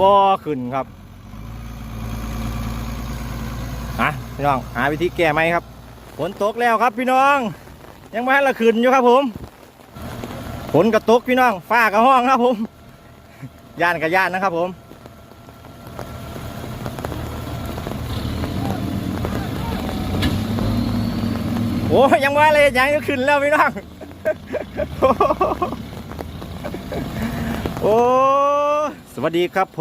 บ่ขึ้นครับฮะพี่น้องหาวิธีแก้ไหมครับฝนตกแล้วครับพี่น้อง ยังไม่ให้ละขึ้นอยู่ครับผมฝนกระตกพี่น้องฟ้ากระห้องครับผมย่านกับย่านนะครับผมโอ้ยยังว่าเลยยังจะขึ้นแล้วพี่น้อง โอ้สวัสดีครับผ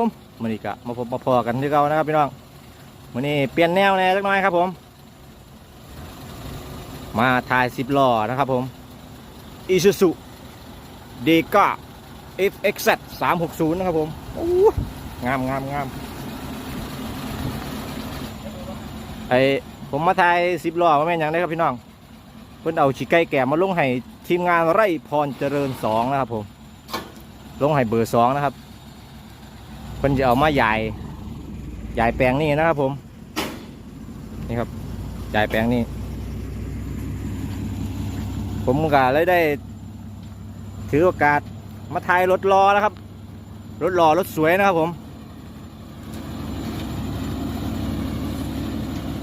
มมันนี้กะมาพบมาพอกันที่เก่านะครับพี่น้องมันนี้เปลี่ยนแนวแน่สักหน่อยครับผม มาถ่ายสิบล้อนะครับผม Isuzu d e g a FXZ 360 นะครับผมงามงามงามไอผมมาถ่ายสิบล้อมาแม่นยังได้ครับพี่น้อง เพิ่นเอาฉีไก่แก่มาลงให้ทีมงานไร่พรเจริญสองนะครับผม ลงให้เบอร์สองนะครับเพิ่นจะเอามาใหญ่ใหญ่แปลงนี่นะครับผม นี่ครับใหญ่แปลงนี่ผมก็เลยได้ ถือโอกาสมาถ่ายรถรอแล้วครับ รถรอรถสวยนะครับผม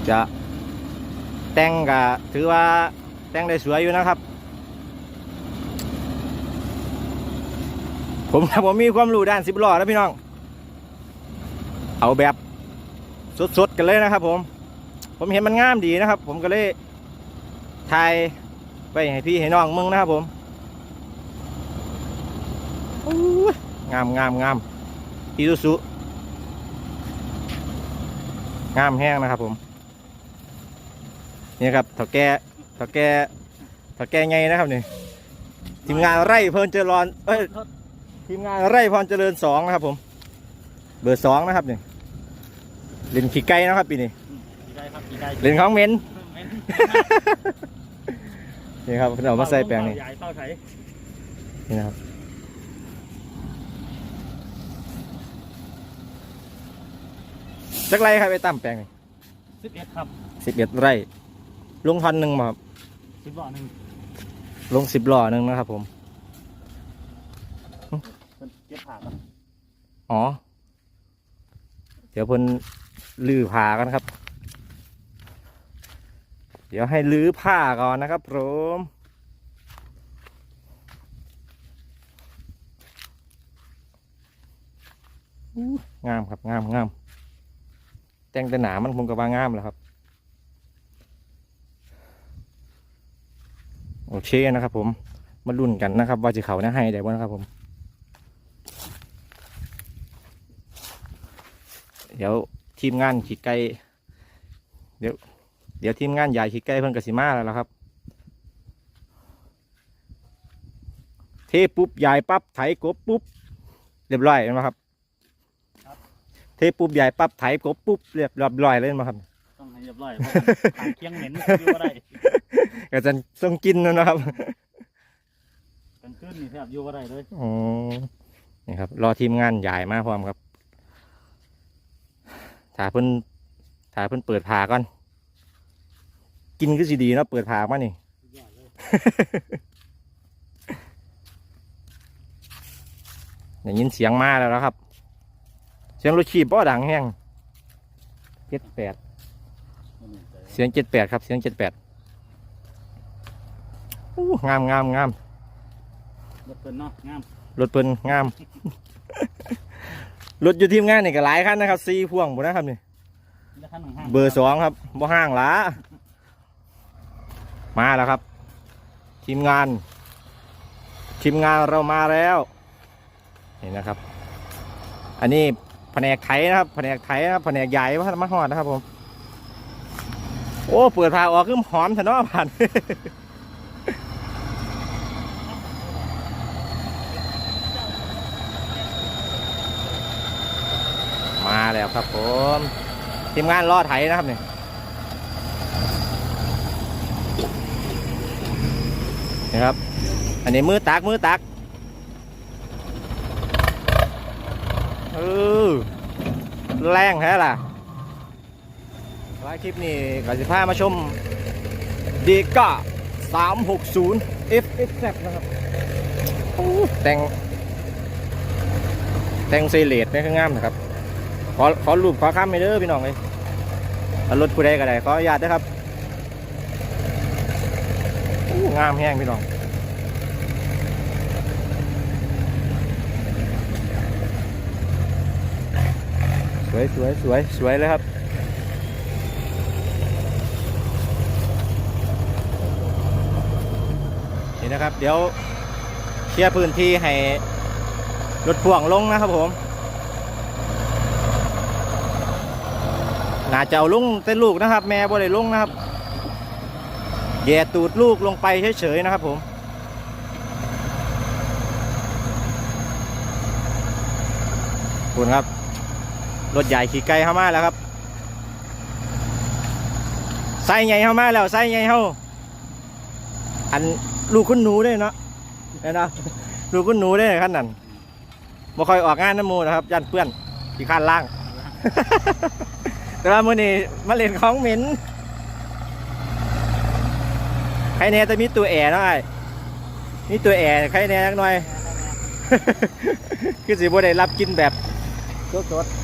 จะแต่งก็ถือว่าแต่งได้สวยอยู่นะครับ ผมผมมีความรู้ด้านสิบล้อนะพี่น้อง เอาแบบสดๆกันเลยนะครับผม ผมเห็นมันงามดีนะครับ ผมก็เลยถ่ายไปให้พี่ให้น้องมึงนะครับผมงามงามงามอีซูซุงามแห้งนะครับผม นี่ครับถ่าแก่ถ่าแก่ถ่าแก่ไงนะครับนี่ทีมงานไร่เพลินเจริญเอ้ย ทีมงานไร่พรเจริญสองนะครับผม เบอร์สองนะครับนี่เล่นขี้ไก่นะครับปีนี้กี่ได้ครับกี่ได้เล่นของเหม็นเม้นนี่ครับเพิ่นเอามาใส่แปลงนี่ใหญ่เต้าไถนี่นะครับจักไรครับไอ้ตั้มแปลงนี่สิบเอ็ดครับสิบเอ็ดไร่ ลงพันหนึ่งมาครับสิบล้อหนึ่งลงสิบล้อหนึ่งนะครับผมเป็นเก็บผ่าครับอ๋อ เดี๋ยวเพิ่นลื้อผ้ากันครับ เดี๋ยวให้ลื้อผ้าก่อนนะครับผมงามครับงามงามแต่งแต่หนามันคงกระบางามแล้วครับ โอเคนะครับผม มาลุ้นกันนะครับ ว่าจะเขาเนี่ยให้ได้บ้างครับผม ดี๋ยวทีมงานขีดไก่เดี๋ยวเดี๋ยวทีมงานใหญ่ขีดไก่เพิ่นกสิมาแล้วล่ะครับ เทปุ๊บใหญ่ปั๊บไถกบปุ๊บเรียบร้อยเห็นไหมครับ เทปุ๊บใหญ่ปั๊บไถกบปุ๊บเรียบร้อยเลยเห็นไหมครับต้องให้เรียบร้อยเพราะมันขางเคียงเหม็นอยู่ว่าได้ก็จะต้องกินแล้วนะครับกลางคืนนี่แทบอยู่ว่าได้เลย อ๋อนี่ครับ รอทีมงานใหญ่มาพร้อมครับ ถ่าเพิ่นถ่าเพิ่นเปิดผ่าก่อน กินก็สิดีเนาะเปิดผ่ามานี่สุดยอดเลยได้ยินเสียงมาแล้วนะครับ เสียงรถขีบป้อดังแห้งเจ็ดแปดเสียงเจ็ดแปดครับ เสียงเจ็ดแปดงามงามงามรถเพิ่นเนาะงามรถเปิ้นงาม รถอยู่ทีมงานนี่ก็หลายคันนะครับสี่พ่วงหมดนะครับนี่แล้วขั้นของห้างเบอร์สองครับบ่ห้างหละมาแล้วครับ ทีมงาน ทีมงานเรามาแล้วนี่นะครับ อันนี้แผนกไถนะครับแผนกไถนะครับแผนกใหญ่ว่ามาหอดนะครับผมโอ้เปิดพาออกขึ้นหอมถนอผ่าน มาแล้ว ครับผมทีมงานล่อไถนะครับเนี่ยนี่ครับ อันนี้มือตักมือตักเออแรงแท้ล่ะลายคลิปนี้ก็จะพามาชมดีก้า360 FX นะครับโอ้แต่งแต่งเซเลตนี่คืองามนะครับ ขอขอรูปขอค้ำไปเด้อพี่น้องเลยรถผู้ใดก็ได้ขออนุญาตนะครับงามแห้งพี่น้องสวยสวยสวยสวยเลยครับ นี่นะครับ เดี๋ยวเคลียร์พื้นที่ให้รถพ่วงลงนะครับผม น่าจะเอาลุงเต้นลูกนะครับ แม่บ่ได้ลงนะครับแย่ตูดลูกลงไปเฉยๆนะครับผมคุณครับ รถใหญ่ขี่ไกลเข้ามาแล้วครับไส้ใหญ่เข้ามาแล้วไส้ใหญ่เข้าอันลูกคุณหนูได้เนาะเห็นเนาะลูกคุณหนูได้ขั้นนั้นบ่ค่อยออกงานน้ำมูนะครับ ยันเพื่อนขี่ข้านล่าง แต่ว่ามื้อนี้มาเล่นของเหม็นใครแน่จะมีตัวแอร์เนาะไอ้มีตัวแอร์ใครแน่จักหน่อย คือสิบ่ได้รับกินแบบสดๆ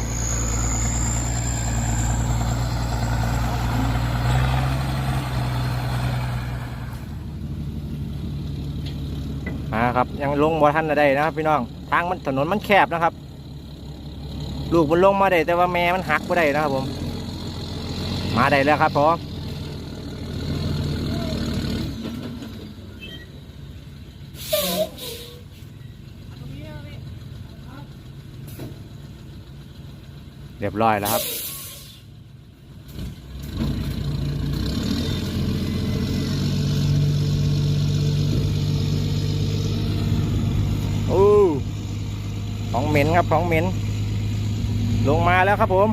อ่าครับ ยังลงบ่ทันได้นะครับพี่น้อง ทางมันถนนมันแคบนะครับ ลูกมันลงมาได้แต่ว่าแม่มันหักไม่ได้นะครับผม มาได้แล้วครับผมเรียบร้อยแล้วครับ โอ้ ของเหม็นครับ ของเหม็น ลงมาแล้วครับผม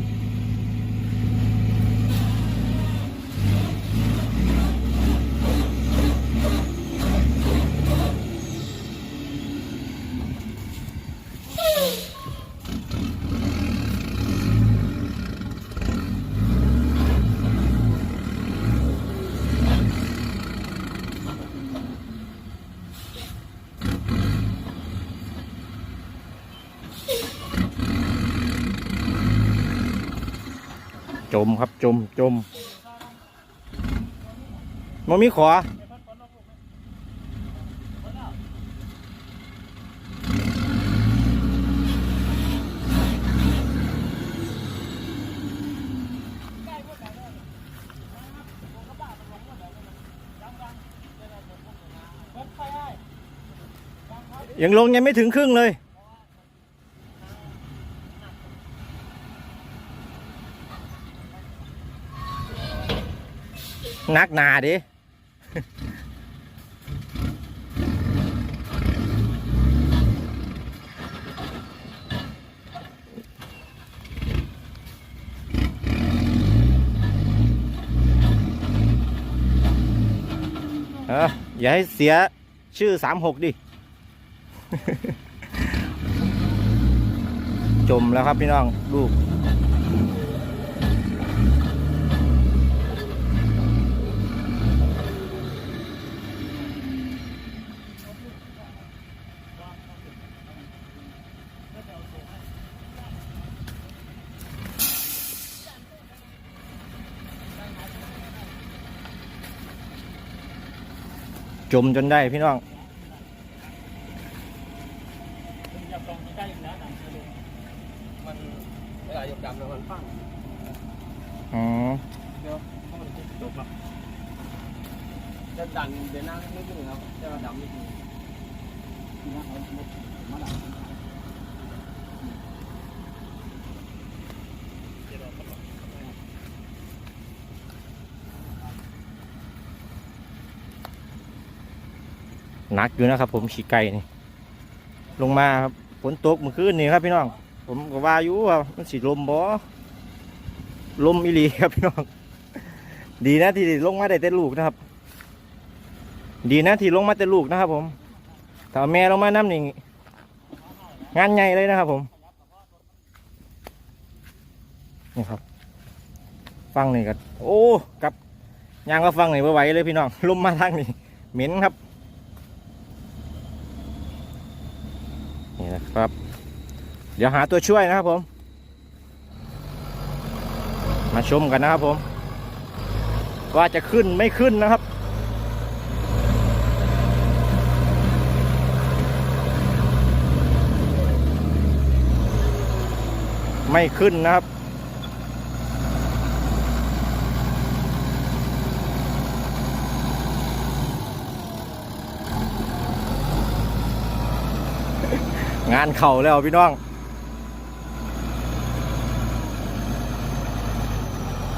จมครับจมจมมันมีขอยังลงยังไม่ถึงครึ่งเลย นักหนาดิเอออย่าให้เสียชื่อสามหกดิ จมแล้วครับพี่น้อง ลูก จมจนได้พี่น้องจะตรงใกล้แล้วนะมันเวลายกดำแล้วมันปั้งอ๋อเดี๋ยวเพราะมันจะจบแล้วจะดันเดินหน้านิดนึงครับจะดำนิดนึงมาดัง หนักอยู่นะครับ ผมขี่ไก่นี่ลงมาครับฝนตกเมื่อคืนนี่ครับพี่น้อง ผมก็ว่าอยู่ว่ามันสีลมบ่ลมอีหลีครับพี่น้อง ดีนะที่ลงมาได้แต่ลูกนะครับ ดีนะที่ลงมาแต่ลูกนะครับ ผมถ้าแม่ลงมาน้ำนี่งานใหญ่เลยนะครับ ผมนี่ครับ ฟังนี่กันโอ้กับยางก็ฟังนี่ไ่ไหวเลยพี่น้องลมมาทางนี่เหม็นครับ นี่นะครับ เดี๋ยวหาตัวช่วยนะครับผม มาชมกันนะครับผม ว่าจะขึ้นไม่ขึ้นนะครับไม่ขึ้นนะครับ งานเข่าแล้วพี่น้อง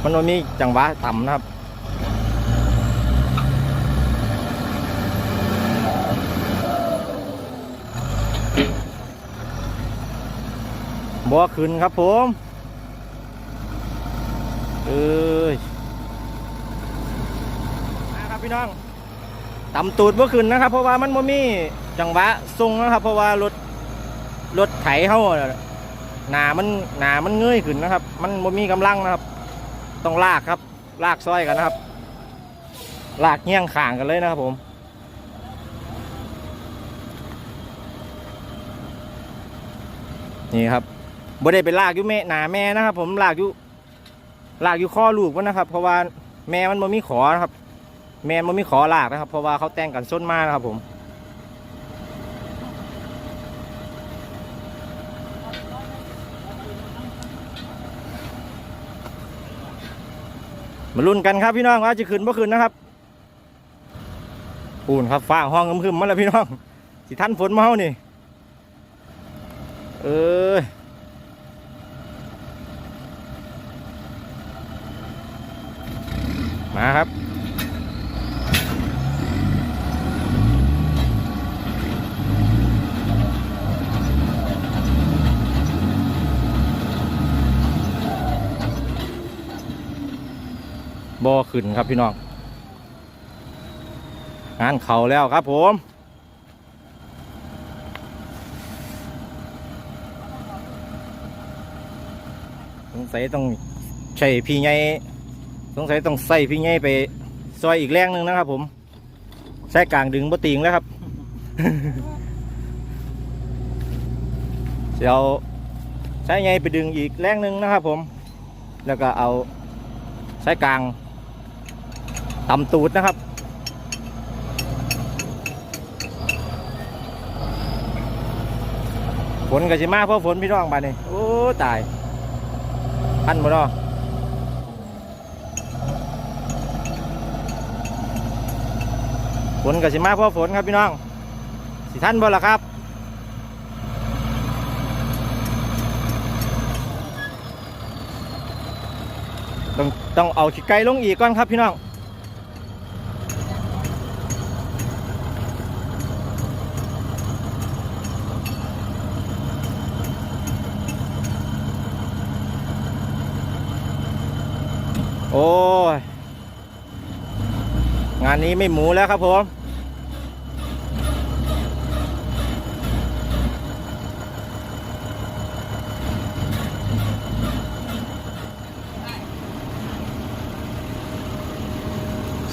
มันมีจังหวะต่ำนะครับบ่ขึ้นครับผมเอ้ยมาครับพี่น้องต่ำตูดบ่ขึ้นนะครับ เพราะว่ามันบ่มีจังหวะทรงนะครับ เพราะว่ารถ รถไถเฮาหนามันหนามันเงยขึ้นนะครับ มันบ่มีกำลังนะครับ ต้องลากครับ ลากซอยกันนะครับ ลากเงี้ยงข่างกันเลยนะครับผมนี่ครับบ่ได้ไปลากอยู่แม่หนาแม่นะครับ ผมลากอยู่ลากอยู่ข้อลูกมันนะครับ เพราะว่าแม่มันบ่มีขอนะครับ แม่มันบ่มีขอลากนะครับ เพราะว่าเขาแต่งกันส้นมากนะครับผม มาลุ้นกันครับพี่น้องว่าจะขึ้นบ่ขึ้นนะครับปูนครับฟ้าห้องคึมๆมาแล้วพี่น้องสิท่านฝนมาเฮานี่ เออมาครับ บ่ขึ้นครับพี่น้องงานเขาแล้วครับผมสงสัยต้องใช้พี่ใหญ่สงสัยต้องใส่พี่ใหญ่ไปซอยอีกแรงหนึ่งนะครับผมใช้กลางดึงบ่ติงแล้วครับเดี๋ยวใช้ใหญ่ไปดึงอีกแรงหนึ่งนะครับผม แล้วก็เอาใช้กลาง ตำตูดนะครับ ฝนก็สิมาเพราะฝนพี่น้องบาดนี้โอ้ตายพันบ่เนาะฝนก็สิมาเพราะฝนครับพี่น้อง สิท่านบ่ล่ะครับต้องต้องเอาขี้ไก่ลงอีกก่อนครับพี่น้อง โอ้ย งานนี้ไม่หมูแล้วครับผม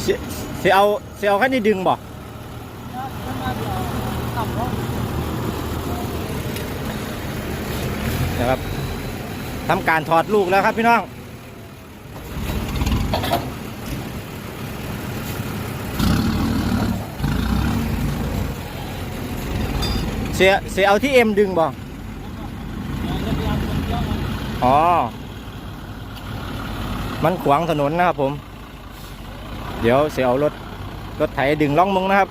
เสียเสียเอาเสียเอาขั้นนี้ดึงบ่นะครับทำการถอดลูกแล้วครับพี่น้อง เสียเสียเอาที่เอ็มดึงบ่อ๋อ มันขวางถนนนะครับผม เดี๋ยวเสียเอารถรถไถดึงล่องมึงนะครับ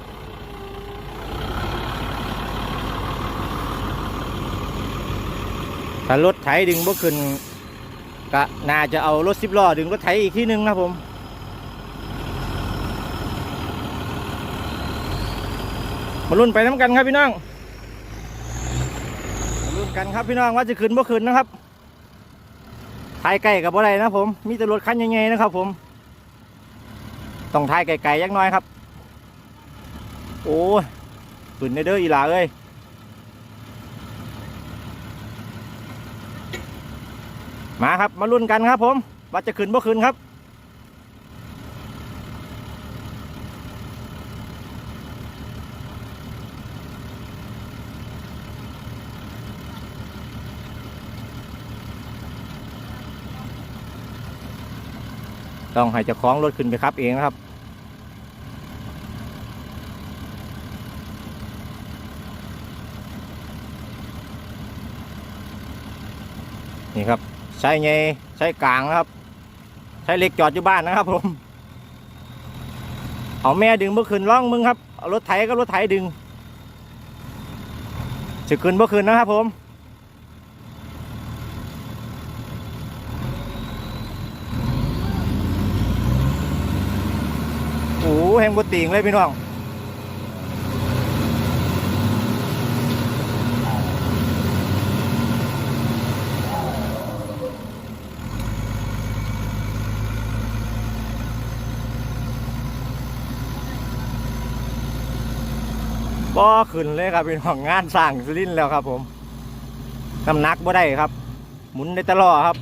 ถ้ารถไถดึงบ่ขึ้นก็น่าจะเอารถสิบล้อดึงรถไถอีกที่หนึ่งนะผมมาลุ้นไปน้ำกันครับพี่น้อง กันครับพี่น้องว่าจะขึ้นบ่ขึ้นนะครับถ่ายไกลกับอะไรนะผม มีแต่รถคันใหญ่ๆนะครับ ผมต้องถ่ายไกลๆยักน้อยครับ โอ้ยขึ้นเด้ออีหลาเอ้ยมาครับมาลุ้นกันครับ ผมว่าจะขึ้นบ่ขึ้นครับ ต้องให้เจ้าของรถขึ้นไปครับเองนะครับ นี่ครับ ใช้ไงใช้กลางนะครับ ใช้เหล็กจอดอยู่บ้านนะครับผม เอาแม่ดึงเมื่อคืนล่องมึงครับ เอารถไถก็รถไถดึงจะขึ้นเมื่อคืนนะครับผม โอ้โห แหงบติงเลยพี่น้องบ่ขึ้นเลยครับพี่น้องงานสร้างสลินแล้วครับผมน้ำหนักบ่ได้ครับ หมุนได้ตลอดครับ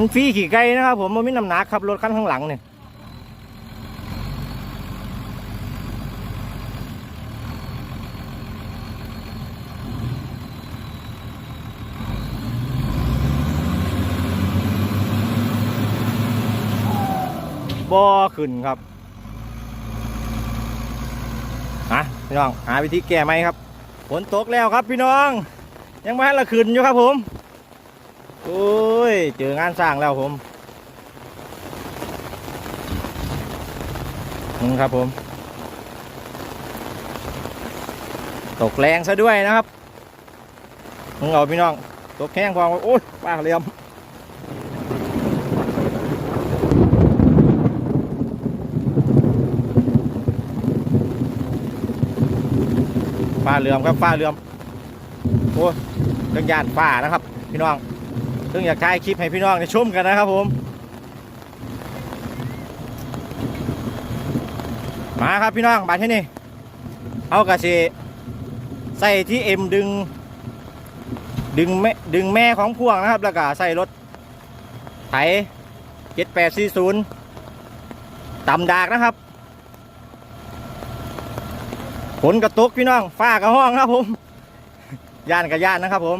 มันฟรีขี่ไกลนะครับผมมันมีน้ำหนักครับรถคันข้างหลังเนี่ยบ่ขึ้นครับฮะพี่น้อง หาวิธีแก้ไหมครับฝนตกแล้วครับพี่น้อง ยังไม่ให้ละขึ้นอยู่ครับผม โอ้ย เจองานสร้างแล้วผมนี่ครับผม ตกแรงซะด้วยนะครับมึงเอาพี่น้อง ตกแข้งพอโอ้ยป้าเหลี่ยมฟ้าเหลื่อมครับฟ้าเหลื่อมโอ้ยเรื่องยานฟ้านะครับ พี่น้อง ซึ่งอยากถ่ายคลิปให้พี่น้องได้ชมกันนะครับผม มาครับพี่น้องบาดที่นี่ เอากระสีใส่ที่เอ็มดึง ดึงแม่ดึงแม่ของพ่วงนะครับ แล้วก็ใส่รถไถเจ็ดแปดสี่ศูนย์ต่ำดากนะครับฝนกระตุกพี่น้องฟ้ากระห้องครับผม ย่านกับย่านนะครับผม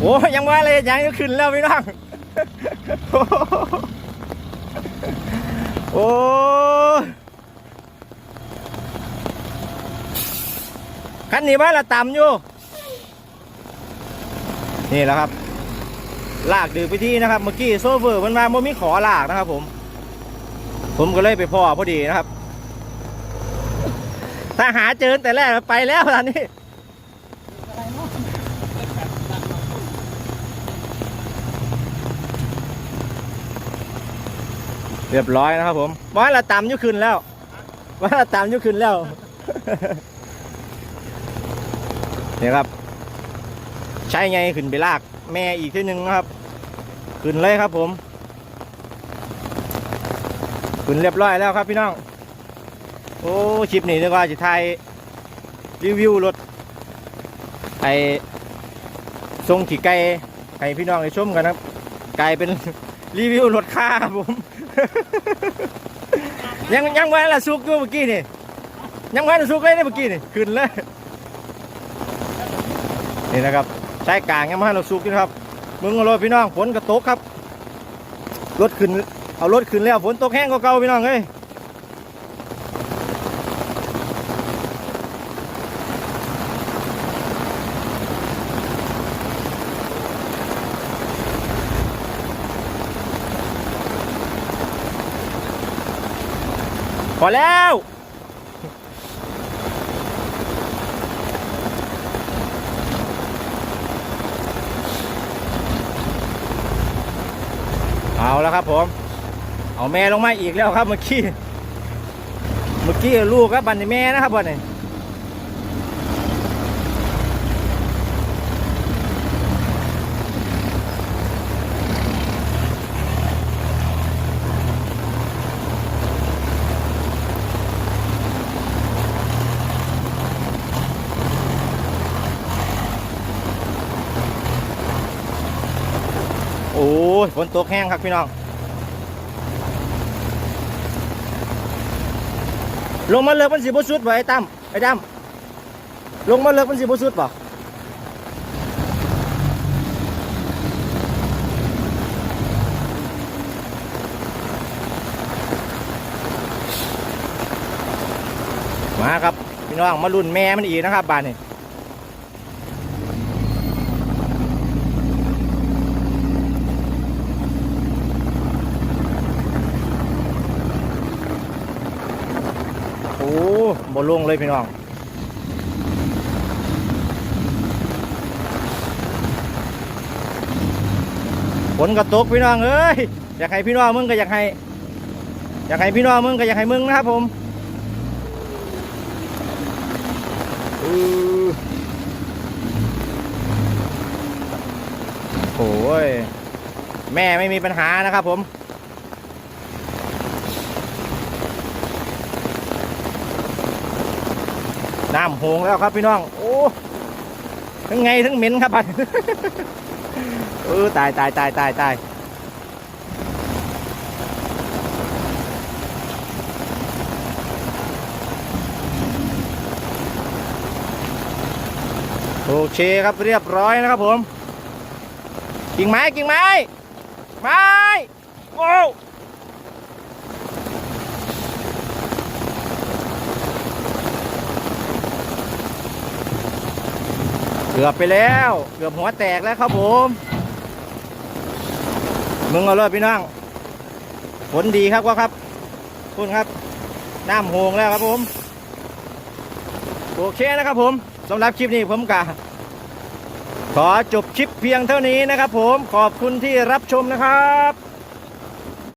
โอ้ยยังว่าเลยยังขึ้นแล้วพี่น้อง โอ้ยคันนี้ว่าละต่ำอยู่ นี่แหละครับ ลากดื้อไปที่นะครับ เมื่อกี้โซเฟอร์มันมาโมมีขอลากนะครับ ผม ผมก็เลยไปพ่อพอดีนะครับ ถ้าหาเจอแต่แรกไปแล้วตอนนี้ เรียบร้อยนะครับผมว่าละตำอยุขึ้นแล้วว่าละตำอยุขึ้นแล้วเนี่ยครับ ใช่ไงขึ้นไปลาก แม่อีกทีหนึ่งนะครับ ขึ้นเลยครับผม ขึ้นเรียบร้อยแล้วครับพี่น้อง โอ้ชิปนี่เรียกว่าจะไทยรีวิวรถไอทรงขี่ไก่ให้พี่น้องได้ชมกันนะครับ กลายเป็นรีวิวรถค่าครับผม ยังยังไว้ละซุกอยู่เมื่อกี้นี่ยังไว้ละซุกเลยเมื่อกี้นี่ขึ้นเลยนี่นะครับใช้กลางยังไม่ให้เราซุกนะครับมึงเอารถพี่น้องฝนกระตกครับรถขึ้นเอารถขึ้นแล้วฝนตกแห้งก็เก่าพี่น้องเอ้ย พอแล้ว เอาแล้วครับผม เอาแม่ลงมาอีกแล้วครับเมื่อกี้ เมื่อกี้ลูกครับบันนี้แม่นะครับบันนี้ โอ้นตกแห้งครับพี่น้อง ลงมาเลิกมันสิบ่สุดบ่ไอ้ตั้มไอ้ตั้มลงมาเลิกมันสิบ่สุดบ่มาครับ พี่น้องมารุ่นแม่มันอีกนะครับบ้านนี้โอ้ บ่ลงเลยพี่น้องฝนก็ตกพี่น้องเอ้ยอยากให้พี่น้องมึงก็อยากให้ อยากให้พี่น้องมึงก็อยากให้มึงนะครับผมโอ้ยแม่ไม่มีปัญหานะครับผม น้ำโหงแล้วครับพี่น้อง โอ้ทั้งไงทั้งเหม็นครับบัดเออตายตายตายตายตายโอเคครับเรียบร้อยนะครับผม กิ่งไม้กิ่งไม้ไม้โอ้ กือบไปแล้ว เกือบหัวแตกแล้วครับผมมึงเอาเลยพี่น้องผลดีครับก็ครับคุณครับน้ำโหงแล้วครับผม โอเคนะครับผมสำหรับคลิปนี้ผมกะขอจบคลิปเพียงเท่านี้นะครับผมขอบคุณที่รับชมนะครับ